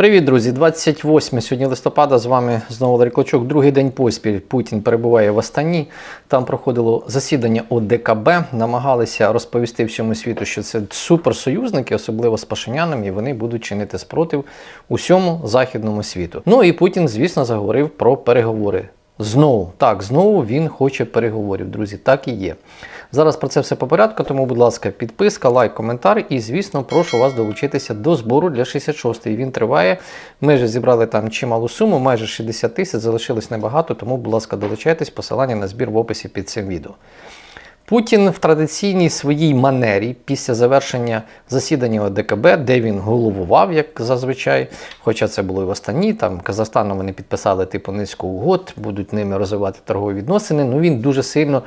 Привіт, друзі! 28 сьогодні листопада. З вами знову Ларі Клочок. Другий день поспіль Путін перебуває в Астані. Там проходило засідання ОДКБ. Намагалися розповісти всьому світу, що це суперсоюзники, особливо з Пашинянами, і вони будуть чинити спротив усьому західному світу. Ну і Путін, звісно, заговорив про переговори. Знову так, знову він хоче переговорів, друзі. Так і є. Зараз про це все по порядку, тому, будь ласка, підписка, лайк, коментар. І, звісно, прошу вас долучитися до збору для 66-ї. Він триває. Ми вже зібрали там чималу суму, майже 60 тисяч, залишилось небагато, тому, будь ласка, долучайтесь. Посилання на збір в описі під цим відео. Путін в традиційній своїй манері після завершення засідання ОДКБ, де він головував, як зазвичай, хоча це було і в Астані, там Казахстаном вони підписали типу низку угод, будуть ними розвивати торгові відносини. Ну він дуже сильно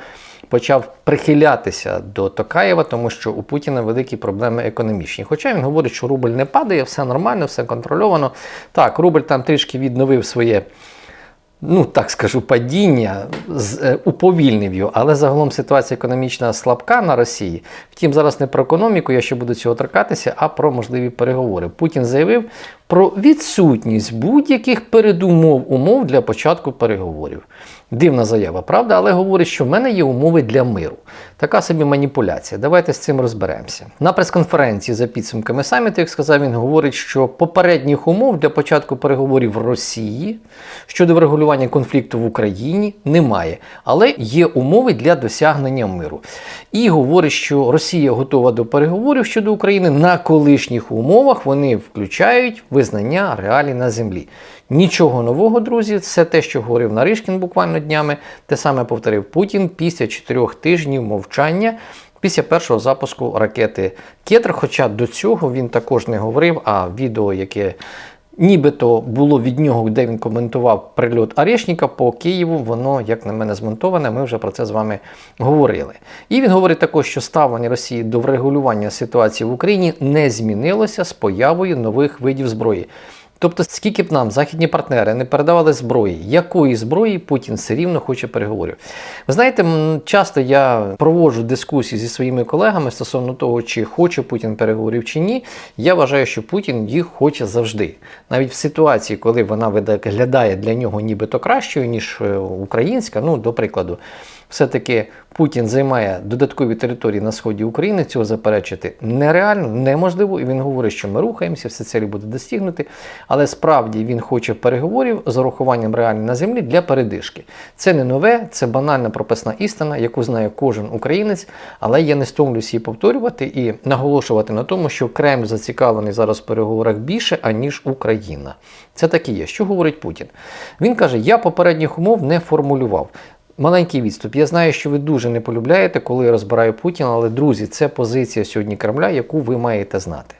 почав прихилятися до Токаєва, тому що у Путіна великі проблеми економічні. Хоча він говорить, що рубль не падає, все нормально, все контрольовано. Так, рубль там трішки відновив своє ну так скажу, падіння е, уповільнив його, але загалом ситуація економічна слабка на Росії. Втім, зараз не про економіку, я ще буду цього торкатися, а про можливі переговори. Путін заявив про відсутність будь-яких передумов умов для початку переговорів. Дивна заява, правда, але говорить, що в мене є умови для миру. Така собі маніпуляція. Давайте з цим розберемося. На прес-конференції за підсумками саміту, як сказав, він говорить, що попередніх умов для початку переговорів Росії щодо врегулювання конфлікту в Україні немає, але є умови для досягнення миру. І говорить, що Росія готова до переговорів щодо України на колишніх умовах. Вони включають визнання реалій на землі. Нічого нового, друзі, все те, що говорив Наришкін буквально днями, те саме повторив Путін після чотирьох тижнів мовчання. Після першого запуску ракети Кетр, хоча до цього він також не говорив, а відео, яке нібито було від нього, де він коментував прильот Арешніка по Києву, воно, як на мене, змонтоване. Ми вже про це з вами говорили. І він говорить також, що ставлення Росії до врегулювання ситуації в Україні не змінилося з появою нових видів зброї. Тобто, скільки б нам західні партнери не передавали зброї, якої зброї Путін все рівно хоче переговорів. Ви знаєте, часто я проводжу дискусії зі своїми колегами стосовно того, чи хоче Путін переговорів чи ні. Я вважаю, що Путін їх хоче завжди. Навіть в ситуації, коли вона виглядає для нього нібито кращою, ніж е, українська, ну, до прикладу. Все-таки Путін займає додаткові території на сході України. Цього заперечити нереально, неможливо. І він говорить, що ми рухаємося, все цілі буде достигнути. Але справді він хоче переговорів з урахуванням реально на землі для передишки. Це не нове, це банальна прописна істина, яку знає кожен українець. Але я не стомлюсь її повторювати і наголошувати на тому, що Кремль зацікавлений зараз в переговорах більше, аніж Україна. Це так і є. Що говорить Путін? Він каже: я попередніх умов не формулював. Маленький відступ. Я знаю, що ви дуже не полюбляєте, коли я розбираю Путіна, але друзі, це позиція сьогодні Кремля, яку ви маєте знати.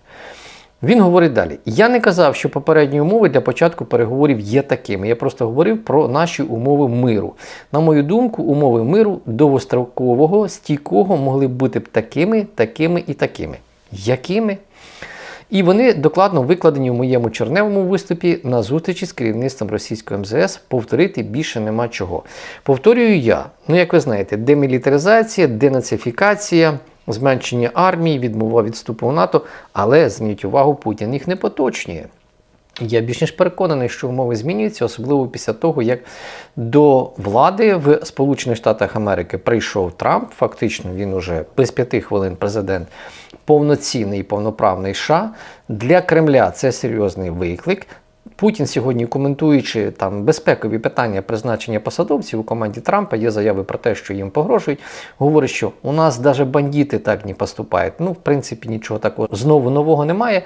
Він говорить далі: я не казав, що попередні умови для початку переговорів є такими. Я просто говорив про наші умови миру. На мою думку, умови миру довгострокового, стійкого могли б бути б такими, такими і такими. Якими? І вони докладно викладені в моєму черневому виступі на зустрічі з керівництвом російської МЗС. Повторити більше нема чого. Повторюю я, ну як ви знаєте, демілітаризація, денацифікація, зменшення армії, відмова від вступу в НАТО, але зверніть увагу, Путін їх не поточнює. Я більш ніж переконаний, що умови змінюються, особливо після того, як до влади в Сполучених Штатах Америки прийшов Трамп. Фактично, він уже без п'яти хвилин президент повноцінний і повноправний США. Для Кремля це серйозний виклик. Путін сьогодні, коментуючи там безпекові питання призначення посадовців у команді Трампа, є заяви про те, що їм погрожують. Говорить, що у нас навіть бандити так не поступають. Ну, в принципі, нічого такого знову нового немає.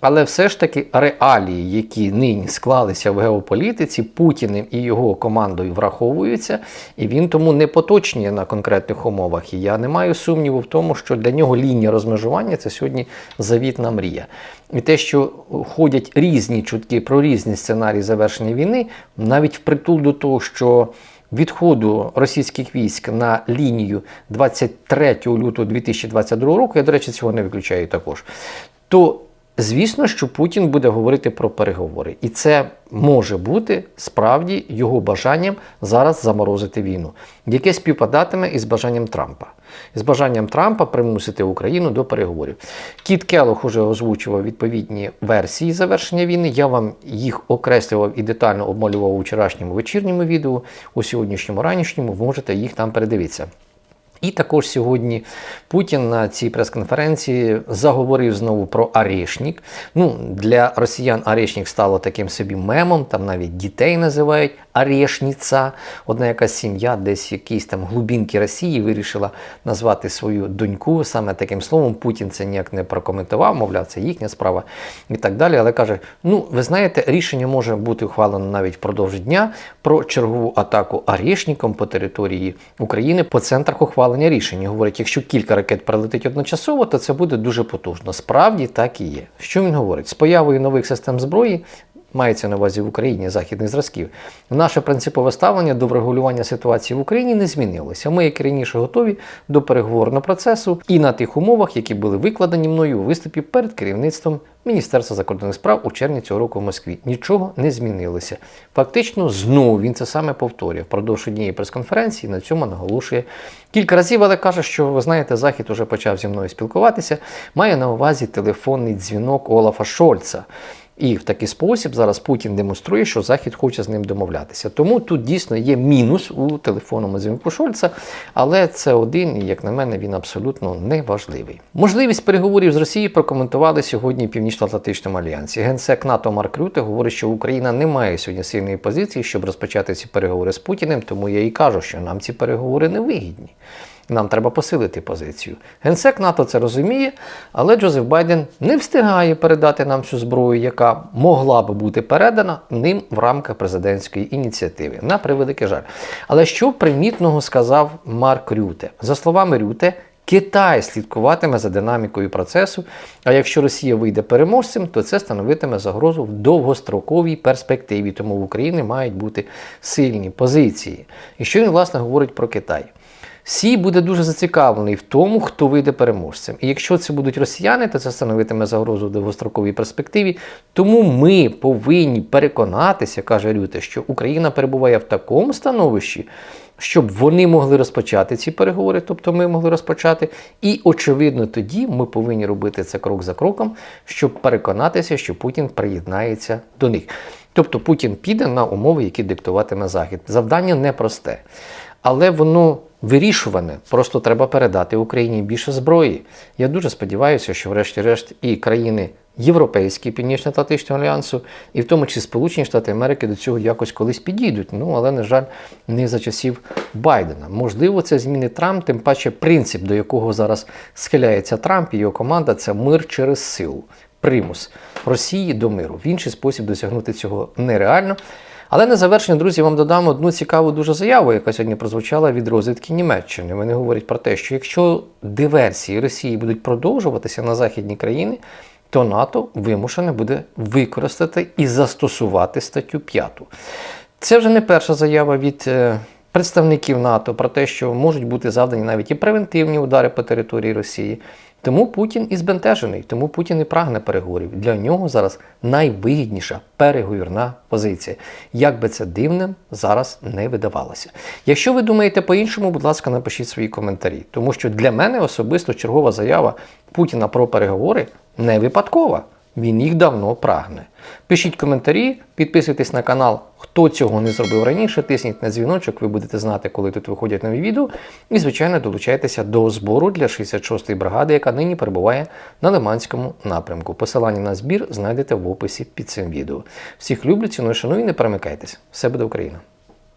Але все ж таки реалії, які нині склалися в геополітиці, Путіним і його командою враховуються, і він тому не поточнює на конкретних умовах. І я не маю сумніву в тому, що для нього лінія розмежування це сьогодні завітна мрія. І те, що ходять різні чутки про різні сценарії завершення війни, навіть впритул до того, що відходу російських військ на лінію 23 лютого 2022 року, я, до речі, цього не виключаю також, то Звісно, що Путін буде говорити про переговори, і це може бути справді його бажанням зараз заморозити війну, яке співпадатиме із бажанням Трампа. з бажанням Трампа примусити Україну до переговорів. Кіт Келох уже озвучував відповідні версії завершення війни. Я вам їх окреслював і детально обмалював у вчорашньому вечірньому відео, у сьогоднішньому ранішньому. Ви можете їх там передивитися. І також сьогодні Путін на цій прес-конференції заговорив знову про Арешнік. Ну, для росіян Арешнік стало таким собі мемом, там навіть дітей називають Арешніця. Одна якась сім'я, десь якісь там глубинки Росії вирішила назвати свою доньку саме таким словом. Путін це ніяк не прокоментував, мовляв, це їхня справа і так далі. Але каже: ну, ви знаєте, рішення може бути ухвалено навіть впродовж дня про чергову атаку Арешніком по території України по центрах ухвалення рішень. Говорить, якщо кілька ракет прилетить одночасово, то це буде дуже потужно. Справді так і є. Що він говорить? З появою нових систем зброї. Мається на увазі в Україні західних зразків. Наше принципове ставлення до врегулювання ситуації в Україні не змінилося. Ми, як і раніше, готові до переговорного процесу і на тих умовах, які були викладені мною у виступі перед керівництвом Міністерства закордонних справ у червні цього року в Москві. Нічого не змінилося. Фактично, знову він це саме повторює. Впродовж однієї прес-конференції на цьому наголошує кілька разів, але каже, що ви знаєте, Захід уже почав зі мною спілкуватися. Має на увазі телефонний дзвінок Олафа Шольца. І в такий спосіб зараз Путін демонструє, що Захід хоче з ним домовлятися. Тому тут дійсно є мінус у телефонному дзвінку Шольца, але це один, як на мене, він абсолютно не важливий. Можливість переговорів з Росією прокоментували сьогодні в Північно-Атлантичному альянсі. Генсек НАТО Марк Рюте говорить, що Україна не має сьогодні сильної позиції, щоб розпочати ці переговори з Путіним. Тому я і кажу, що нам ці переговори не вигідні. Нам треба посилити позицію. Генсек НАТО це розуміє, але Джозеф Байден не встигає передати нам цю зброю, яка могла би бути передана ним в рамках президентської ініціативи. На превеликий жаль. Але що примітного сказав Марк Рюте? За словами Рюте, Китай слідкуватиме за динамікою процесу. А якщо Росія вийде переможцем, то це становитиме загрозу в довгостроковій перспективі. Тому в Україні мають бути сильні позиції. І що він власне говорить про Китай? Сі буде дуже зацікавлений в тому, хто вийде переможцем. І якщо це будуть росіяни, то це становитиме загрозу в довгостроковій перспективі. Тому ми повинні переконатися, каже Рюте, що Україна перебуває в такому становищі, щоб вони могли розпочати ці переговори, тобто ми могли розпочати. І очевидно, тоді ми повинні робити це крок за кроком, щоб переконатися, що Путін приєднається до них. Тобто Путін піде на умови, які диктуватиме Захід. Завдання непросте, але воно вирішуване. Просто треба передати Україні більше зброї. Я дуже сподіваюся, що, врешті-решт, і країни Європейські Північно-Атлантичного альянсу, і в тому числі Сполучені Штати Америки до цього якось колись підійдуть. Ну але на жаль, не за часів Байдена. Можливо, це змінить Трамп, тим паче принцип, до якого зараз схиляється Трамп і його команда це мир через силу. Примус Росії до миру. В інший спосіб досягнути цього нереально. Але на завершення, друзі, вам додам одну цікаву дуже заяву, яка сьогодні прозвучала від розвідки Німеччини. Вони говорять про те, що якщо диверсії Росії будуть продовжуватися на західні країни, то НАТО вимушене буде використати і застосувати статтю 5. Це вже не перша заява від е, представників НАТО про те, що можуть бути завдані навіть і превентивні удари по території Росії. Тому Путін і збентежений, тому Путін і прагне переговорів. Для нього зараз найвигідніша переговірна позиція. Як би це дивним зараз не видавалося. Якщо ви думаєте по-іншому, будь ласка, напишіть свої коментарі, тому що для мене особисто чергова заява Путіна про переговори не випадкова. Він їх давно прагне. Пишіть коментарі, підписуйтесь на канал, хто цього не зробив раніше, тисніть на дзвіночок, ви будете знати, коли тут виходять нові відео. І, звичайно, долучайтеся до збору для 66-ї бригади, яка нині перебуває на Лиманському напрямку. Посилання на збір знайдете в описі під цим відео. Всіх люблю, ціную, шаную і не перемикайтесь. Все буде Україна!